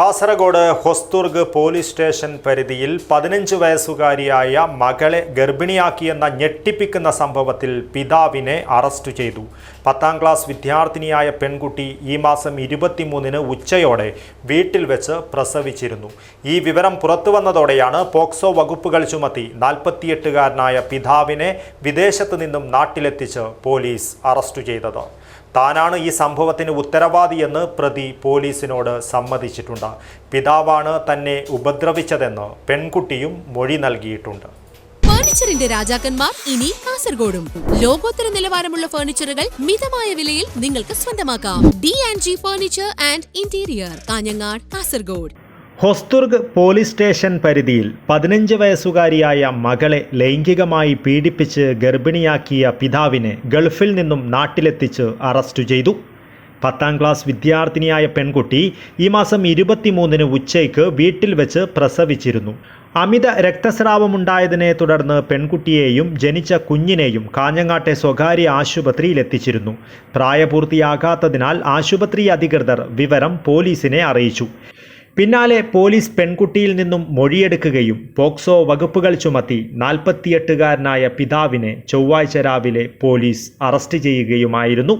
Kasaragod Hosdurg police station പരിധിയിൽ പതിനഞ്ച് വയസ്സുകാരിയായ മകളെ ഗർഭിണിയാക്കിയെന്ന ഞെട്ടിപ്പിക്കുന്ന സംഭവത്തിൽ പിതാവിനെ അറസ്റ്റ് ചെയ്തു. പത്താം ക്ലാസ് വിദ്യാർത്ഥിനിയായ പെൺകുട്ടി ഈ മാസം ഇരുപത്തിമൂന്നിന് ഉച്ചയോടെ വീട്ടിൽ വെച്ച് പ്രസവിച്ചിരുന്നു. ഈ വിവരം പുറത്തുവന്നതോടെയാണ് പോക്സോ വകുപ്പുകൾ ചുമത്തി നാൽപ്പത്തിയെട്ടുകാരനായ പിതാവിനെ വിദേശത്തു നിന്നും നാട്ടിലെത്തിച്ച് പോലീസ് അറസ്റ്റ് ചെയ്തത്. താനാണ് ഈ സംഭവത്തിന് ഉത്തരവാദിയെന്ന് പ്രതി പോലീസിനോട് സമ്മതിച്ചിട്ടുണ്ട്. പിതാവാണ് തന്നെ ഉപദ്രവിച്ചതെന്ന് പെൺകുട്ടിയും മൊഴി നൽകിയിട്ടുണ്ട്. ഫർണിച്ചറിന്റെ രാജാക്കന്മാർ ഇനി കാസർഗോഡും. ലോകോത്തര നിലവാരമുള്ള ഫർണിച്ചറുകൾ മിതമായ വിലയിൽ നിങ്ങൾക്ക് സ്വന്തമാക്കാം. D and G furniture and interior Kanhangad Kasaragod. Hosdurg police station പരിധിയിൽ പതിനഞ്ച് വയസ്സുകാരിയായ മകളെ ലൈംഗികമായി പീഡിപ്പിച്ച് ഗർഭിണിയാക്കിയ പിതാവിനെ ഗൾഫിൽ നിന്നും നാട്ടിലെത്തിച്ച് അറസ്റ്റ് ചെയ്തു. പത്താം ക്ലാസ് വിദ്യാർത്ഥിനിയായ പെൺകുട്ടി ഈ മാസം ഇരുപത്തിമൂന്നിന് ഉച്ചയ്ക്ക് വീട്ടിൽ വെച്ച് പ്രസവിച്ചിരുന്നു. അമിത രക്തസ്രാവമുണ്ടായതിനെ തുടർന്ന് പെൺകുട്ടിയെയും ജനിച്ച കുഞ്ഞിനെയും കാഞ്ഞങ്ങാട്ടെ സ്വകാര്യ ആശുപത്രിയിൽ എത്തിച്ചിരുന്നു. പ്രായപൂർത്തിയാകാത്തതിനാൽ ആശുപത്രി അധികൃതർ വിവരം പോലീസിനെ അറിയിച്ചു. പിന്നാലെ പോലീസ് പെൺകുട്ടിയിൽ നിന്നും മൊഴിയെടുക്കുകയും പോക്സോ വകുപ്പുകൾ ചുമത്തി നാൽപ്പത്തിയെട്ടുകാരനായ പിതാവിനെ ചൊവ്വാഴ്ച രാവിലെ പോലീസ് അറസ്റ്റ് ചെയ്യുകയുമായിരുന്നു.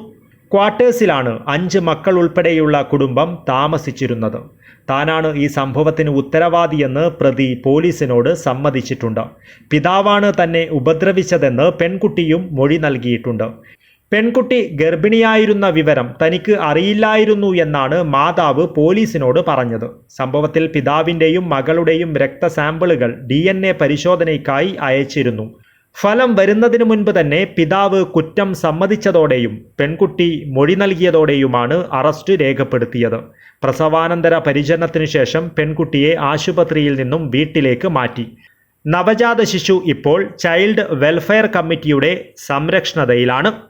ക്വാർട്ടേഴ്സിലാണ് അഞ്ച് മക്കൾ ഉൾപ്പെടെയുള്ള കുടുംബം താമസിച്ചിരുന്നത്. താനാണ് ഈ സംഭവത്തിന് ഉത്തരവാദിയെന്ന് പ്രതി പോലീസിനോട് സമ്മതിച്ചിട്ടുണ്ട്. പിതാവാണ് തന്നെ ഉപദ്രവിച്ചതെന്ന് പെൺകുട്ടിയും മൊഴി നൽകിയിട്ടുണ്ട്. പെൺകുട്ടി ഗർഭിണിയായിരുന്ന വിവരം തനിക്ക് അറിയില്ലായിരുന്നു എന്നാണ് മാതാവ് പോലീസിനോട് പറഞ്ഞത്. സംഭവത്തിൽ പിതാവിന്റെയും മകളുടെയും രക്തസാമ്പിളുകൾ ഡി എൻ എ പരിശോധനയ്ക്കായി അയച്ചിരുന്നു. ഫലം വരുന്നതിനു മുൻപ് തന്നെ പിതാവ് കുറ്റം സമ്മതിച്ചതോടെയും പെൺകുട്ടി മൊഴി നൽകിയതോടെയുമാണ് അറസ്റ്റ് രേഖപ്പെടുത്തിയത്. പ്രസവാനന്തര പരിചരണത്തിനു ശേഷം പെൺകുട്ടിയെ ആശുപത്രിയിൽ നിന്നും വീട്ടിലേക്ക് മാറ്റി. നവജാത ശിശു ഇപ്പോൾ ചൈൽഡ് വെൽഫെയർ കമ്മിറ്റിയുടെ സംരക്ഷണതയിലാണ്.